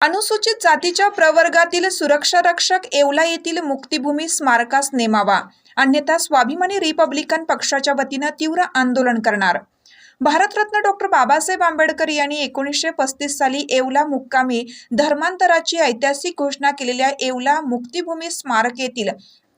अनुसूचित जातीच्या प्रवर्गातील सुरक्षा रक्षक येवला येथील मुक्तिभूमी स्मारकास नेमावा. अन्यथा स्वाभिमानी रिपब्लिकन पक्षाच्या वतीनं तीव्र आंदोलन करणार. भारतरत्न डॉक्टर बाबासाहेब आंबेडकर यांनी एकोणीसशे पस्तीस साली येवला मुक्कामी धर्मांतराची ऐतिहासिक घोषणा केलेल्या येवला मुक्तिभूमी स्मारक येथील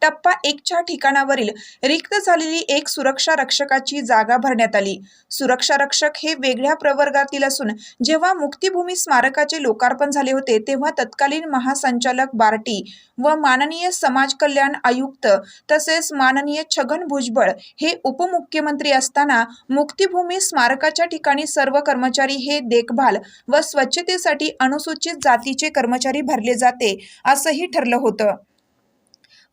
टप्पा एकच्या ठिकाणावरील रिक्त झालेली एक सुरक्षा रक्षकाची जागा भरण्यात आली. सुरक्षा रक्षक हे वेगळ्या प्रवर्गातील असून जेव्हा मुक्तिभूमी स्मारकाचे लोकार्पण झाले होते तेव्हा तत्कालीन महासंचालक बार्टी व माननीय समाज कल्याण आयुक्त तसेच माननीय छगन भुजबळ हे उपमुख्यमंत्री असताना मुक्तिभूमी स्मारकाच्या ठिकाणी सर्व कर्मचारी हे देखभाल व स्वच्छतेसाठी अनुसूचित जातीचे कर्मचारी भरले जाते असंही ठरलं होतं.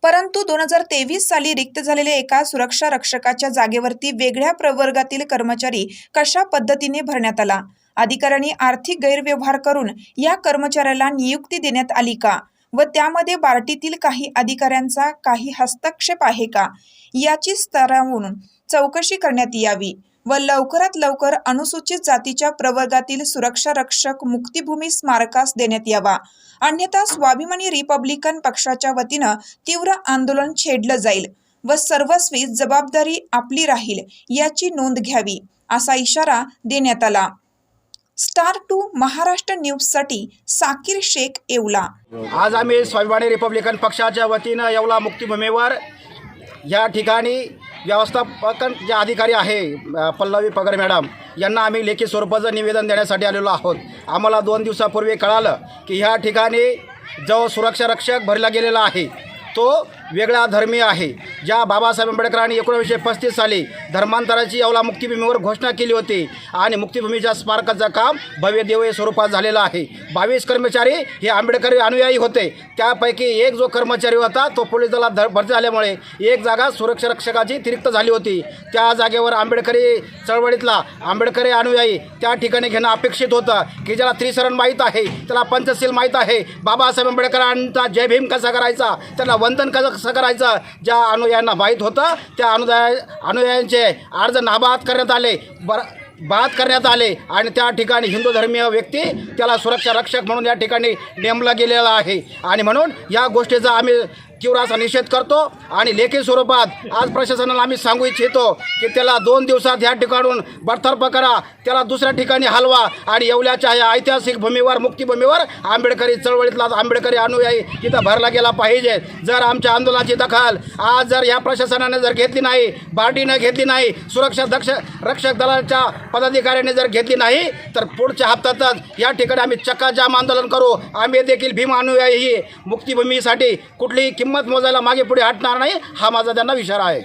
परंतु दोन हजार तेवीस साली रिक्त झालेल्या एका सुरक्षा रक्षकाच्या जागेवरती वेगळ्या प्रवर्गातील कर्मचारी कशा पद्धतीने भरण्यात आला? अधिकाऱ्यांनी आर्थिक गैरव्यवहार करून या कर्मचाऱ्याला नियुक्ती देण्यात आली का? व त्यामध्ये बार्टीतील काही अधिकाऱ्यांचा काही हस्तक्षेप आहे का? याची स्तरावरून चौकशी करण्यात यावी. व लवकरात लवकर अनुसूचित जातीच्या प्रवर्गातील सुरक्षा रक्षक मुक्तिभूमी स्मारकास देण्यात यावा. अन्यथा स्वाभिमानी रिपब्लिकन पक्षाच्या वतीनं तीव्र आंदोलन छेडलं जाईल व सर्वस्वी जबाबदारी आपली राहील याची नोंद घ्यावी असा इशारा देण्यात आला. स्टार टू महाराष्ट्र न्यूजसाठी साकीर शेख येवला. आज आम्ही स्वाभिमानी रिपब्लिकन पक्षाच्या वतीनं येवला मुक्तिभूमीवर. या ठिकाणी व्यवस्थापकन जे अधिकारी आहे पल्लवी पगार मॅडम यांना आम्ही लेखी स्वरूपाचं निवेदन देण्यासाठी आलेलो आहोत. आम्हाला दोन दिवसापूर्वी कळालं की ह्या ठिकाणी जो सुरक्षा रक्षक भरला गेलेला आहे तो वेगळा धर्मीय आहे. ज्या बाबासाहेब आंबेडकरांनी एकोणीसशे पस्तीस साली धर्मांतराची अवला मुक्तिभूमीवर घोषणा केली होती आणि मुक्तिभूमीच्या स्मारकाचं काम भव्य देवय स्वरूपात झालेलं आहे. बावीस कर्मचारी हे आंबेडकरी अनुयायी होते. त्यापैकी एक जो कर्मचारी होता तो पोलीस दलात भरती झाल्यामुळे एक जागा सुरक्षा रक्षकाची तिरिक्त झाली होती. त्या जागेवर आंबेडकरी चळवळीतला आंबेडकरी अनुयायी त्या ठिकाणी घेणं अपेक्षित होतं की ज्याला त्रिसरण माहीत आहे त्याला पंचशील माहीत आहे. बाबासाहेब आंबेडकरांचा जय भीम कसा करायचा त्याला वंदन कसं कसं करायचं. ज्या अनुयायांना माहीत होतं त्या अनुदाय अनुयायांचे अर्ज नाबाद करण्यात आले बर बाद करण्यात आले आणि त्या ठिकाणी हिंदू धर्मीय व्यक्ती त्याला सुरक्षा रक्षक म्हणून या ठिकाणी नेमला गेलेला आहे. आणि म्हणून या गोष्टीचा आम्ही तीव्र असा निषेध करतो आणि लेखी स्वरूपात आज प्रशासनाला आम्ही सांगू इच्छितो की त्याला दोन दिवसात ह्या ठिकाणून बडतर्फ करा त्याला दुसऱ्या ठिकाणी हलवा आणि येवल्याच्या या ऐतिहासिक भूमीवर मुक्तीभूमीवर आंबेडकरी चळवळीतला आंबेडकरी अनुयायी तिथं भरला गेला पाहिजे. जर आमच्या आंदोलनाची दखल आज जर या प्रशासनाने जर घेतली नाही पार्टीने घेतली नाही सुरक्षा दक्ष रक्षक दलाच्या पदाधिकाऱ्याने जर घेतली नाही तर पुढच्या हप्त्यातच या ठिकाणी आम्ही चक्काजाम आंदोलन करू. आम्ही देखील भीम अनुयायी ही मुक्तिभूमीसाठी कुठलीही किंमत मोजायला मागे पुढे हटणार नाही हा माझा त्यांना विचार आहे.